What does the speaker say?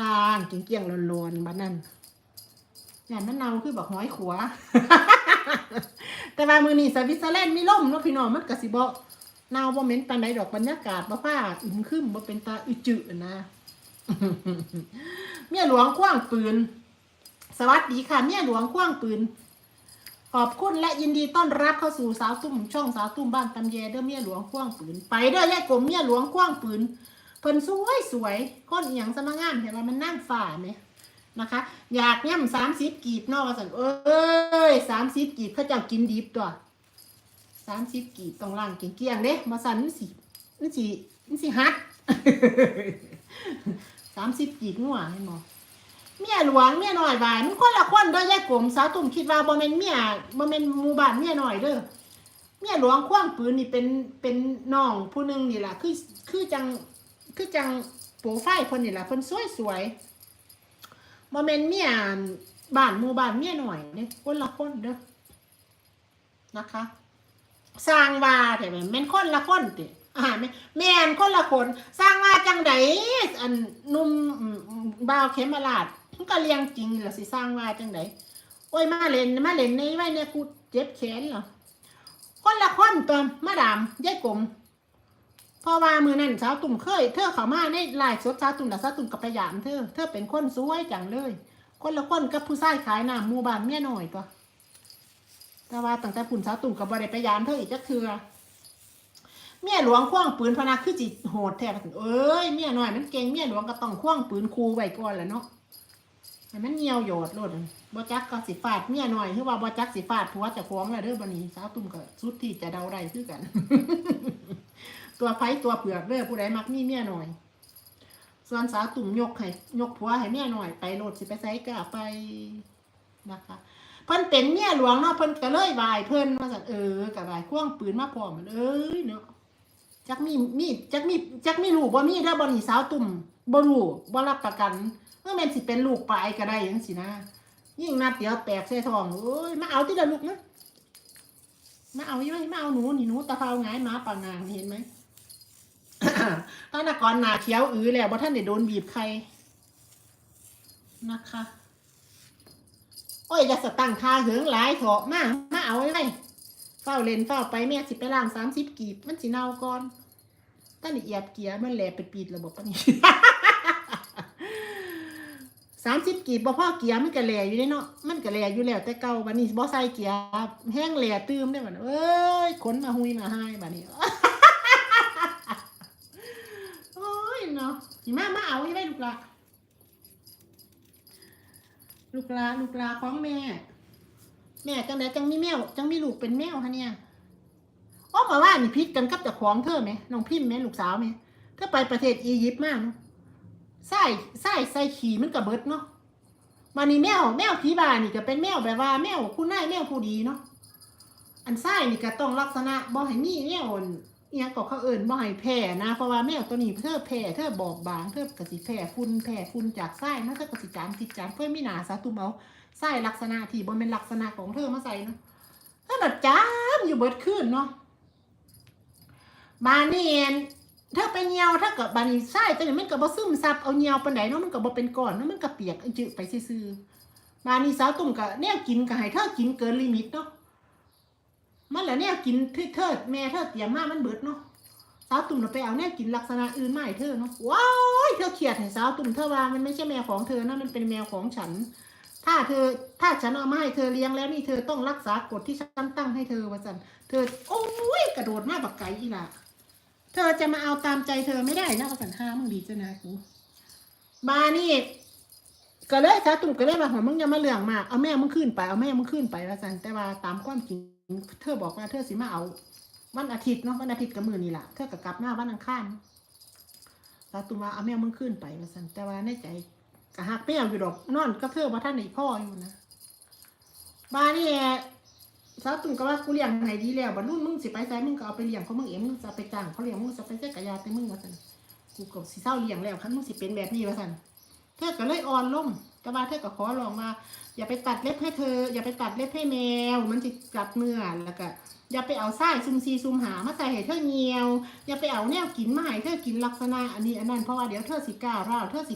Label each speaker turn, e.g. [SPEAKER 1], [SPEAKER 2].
[SPEAKER 1] ล้างเกลี้ยงๆลวนๆบัดนั้นอย่างมันเนาคือบอกห้อยขัว แต่ว่ามือนี้สวิตเซอร์แลนด์มีล่มเนาะพี่น้องมันก็สิบเนาบ่เหม็นปานใดดอกบรรยากาศบ่ฟ้าอึมครึมบ่เป็นตาอึจืนะเมียหลวงคว้างปืน สวัสดีค่ะ เมียหลวงคว้างปืน ขอบคุณและยินดีต้อนรับเข้าสู่สาวตุ้มช่องสาวตุ้มบ้านตำแยเด้อเมียหลวงคว้างปืน ไปเด้อยายกลมเมียหลวงคว้างปืน เพิ่นสวยสวยก้นเอียงสมางามเห็นว่ามันนั่งฝ่าไหมนะคะ อยากย่ำสามสิบกีบนอกสันเอ้ยสามสิบกีบเขาเจ้ากินดิบตัวสามสิบกีบต้องล่างเกลี้ยงเด้มาสันนี่สินี่สินี่สิฮัดสามสิบกีบงัวให้หมอเมียหลวงเมียน้อยบายมันคนละคนเด้อยายกลมสาวตุ่มคิดว่าบ่แม่นเมียบ่แม่นหมู่บ้านเมียน้อยเด้อเมียหลวงคว้างปืนนี่เป็นเป็นน้องผู้หนึงนี่แหละคือคือจัง คือจังโปรไฟล์เพิ่นนี่แหละเพิ่นสวยสวยๆบ่แม่นเมียบ้านหมู่บ้านเมียหน้อยเด้คนละคนเด้อนะคะ สร้างว่าแต่แม่นคนละคนติอ่าแม่นแม่คนละคนสร้างว่าจังไดอันนุ่มบ่าวเขมราชมันก็เลี้ยงจริงล่ะสิสร้างว่าจังไดโอ้ยมาเล่นมาเล่นในไว้เนี่ยกูเจ็บแขนเหรอคนละคนตัวมาดามยายกลม พราะว่ามือนั่นสาวตุ่มเคย เธอเข้ามาในลฟ์สดสาวตุ่มแต่สาวตุ่มกับพยายามเธอ เธอเป็นคนสวยจังเลย คนละคนกับผู้ชายขายน้ำมูบานเมียหน้อยตัวแต่ว่าตั้งแต่ปุ่นสาวตุ่มกับบริไปยามเธออีกจักเทือเมียหลวงคว้างปืนพนาคือจิตโหดแท้เอ้ยเมียหน้อยมันเก่งเมียหลวงก็ต้องคว้างปืนคูไว้ก่อนแหละเนาะให้มันเงียวโยดโลดบ่จักก็สิฟาดเมียหน้อยคือว่าบ่จักสิฟาดผัวจะคว้องแล้วเด้อบัดนี้สาวตุ่มก็สุดที่จะเดาได้คือกัน ตัวไผตัวเผือกเด้อผู้ใดมักมีเมียน้อย ส่วนสาวตุ่มยกให้ยกผัวให้เมียน้อยไปโหลดสิไปไสก็ไปนะคะเพิ่นเป็นเมียหลวงเนาะเพิ่นก็เลยบายเพิ่นว่าซั่นเออก็บายควงปืนมาพร้อมมันเอ้ยเนาะจักมีมีจักมีจักมีลูกบ่มีเด้อบ่นี่สาวตุ่มบ่รู้บ่รับประกันเมื่อแม่นสิเป็นลูกปลายก็ได้จังซี่นะยิ่งนัดเดียวแตกใส่ทองเอ้ยมาเอาที่ละลูกนะมาเอาอยู่ไหมมาเอาหนูนี่หนูตะเภาหงมาปางงางเห็นไหม ตอนนกรหนาเขียวอื้อแล้วบ่ทันได้โดนบีบใครนะคะ โอ้ยอย่าสตั้งคาเหิงหลายเถอะมามาเอาไว้เฝ้าเล่นเฝ้าไปแม่สิไปล้างสามสิบกีบมันสิเน่าก่อนตั้งแต่เอียบเกียร์มันแหลไปปีดระบบปะนี่สามสิบกีบบ่พ่อเกียร์มันก็แหลอยู่เด้เนาะมันก็แหลอยู่แล้วแต่เก่าบัดนี้บ่ใส่เกียร์แห้งแหลตื้มได้บัดเอ้ยขนมาหุยมาให้บัดนี้ โอ้ยเนาะสิมามาเอาไว้ไว้ลูกละลูกลาลูกลาของแม่ แม่จังไดจังมีแมวจังมีลูกเป็นแมวฮะเนี่ยอ้อมาว่านี่พิษกันกับเจ้าของเธอไหมน้องพิมพ์ไหมลูกสาวไหมเธอไปประเทศอียิปต์มาเนาะไส้ไส้ไส้ขี่มันกระเบิดเนาะมานี่แมวแมวผีบานี่ก็เป็นแมวแบบว่าแมวคุณนายแมวผู้ดีเนาะอันไส้นี่ก็ต้องลักษณะบ่ให้มีแมว เอียงก็เขาเอิ่นบ่ให้แพ้นะเพราะว่าแมวตัวนี้เธอแพ้เธอบอบบางเธอกระสิแพ้ฝุ่นแพ้ฝุ่นจากไส้นะเธอกระสิจามติดจามเพื่อมีหนาสาตุมเอาใส่ลักษณะที่บนเป็นลักษณะของเธอมาใส่นะถ้าแบบจามอยู่เบิดขึ้นเนาะบานนี่เองถ้าไปเหี่ยวถ้าเกิดบานนี่ใส่แต่เนี่ยมันก็บ่ซึมซับเอาเหี่ยวปานใดเนาะมันก็บ่เป็นก้อนเนาะมันก็เปียกจืดไปซื่อๆบานนี่สาวตุ่มก็แนวกินก็ให้เธอกินเกินลิมิตเนาะ มันแหละแนวกินที่เธอแม่เธอเตรียมมามันเบิดเนาะสาวตุ่มเราไปเอาแนวกินลักษณะอื่นมาให้เธอเนาะว้ายเธอเครียดให้สาวตุ่มเธอว่ามันไม่ใช่แมวของเธอนะมันเป็นแมวของฉัน ถ้าเธอถ้าฉันเอามาให้เธอเลี้ยงแล้วนี่เธอต้องรักษากฎที่ฉันตั้งให้เธอว่าสันเธอโอ้ยกระโดดมาบักไก่อีละเธอจะมาเอาตามใจเธอไม่ได้นะว่าสันห้ามึงดีจ้ะนะกูบานี่ก็เลยถ้าตุ่มก็เลยมาหัวมึงอย่ามาเรื่องมากเอาแม่มึงขึ้นไปเอาแม่มึงขึ้นไปว่าสันแต่ว่าตามความจริง เธอบอกว่าเธอสิมาเอา วันอาทิตย์เนาะวันอาทิตย์กับมือนี่แหละเธอก็กลับมาวันอังคารตาตุมาเอาแม่มึงขึ้นไปว่าสันแต่ว่าในใจกะหักแมวอยู่ดอกนอนก็เพื่อว่าท่านไอ้พ่ออยู่นะบ้านนี่แหละสาวตุ่มก็ว่ากูเลี้ยงไหนดีแล้วบัดนู้นมึงสิไปใส่มึงก็เอาไปเลี้ยงเขามึงเองมึงจะไปจ้างเขาเลี้ยงมึงจะไปใส่กระยาแต่มึงว่าสันกูก็สิเศร้าเลี้ยงแล้วคันมึงสิเป็นแบบนี้ว่าสันเธอก็เลยอ่อนลง แต่ว่าเธอก็ขอร้องว่า อย่าไปตัดเล็บให้เธอ อย่าไปตัดเล็บให้แมว มันจิกัดเนื้อแล้วก็อย่าไปเอาไส้ซุมซีซุมหามาใส่ให้เธอเงียว อย่าไปเอาแนวกินมาให้เธอกินลักษณะอันนี้อันนั้นเพราะว่าเดี๋ยวเธอสิก้าวร้าวเธอสิ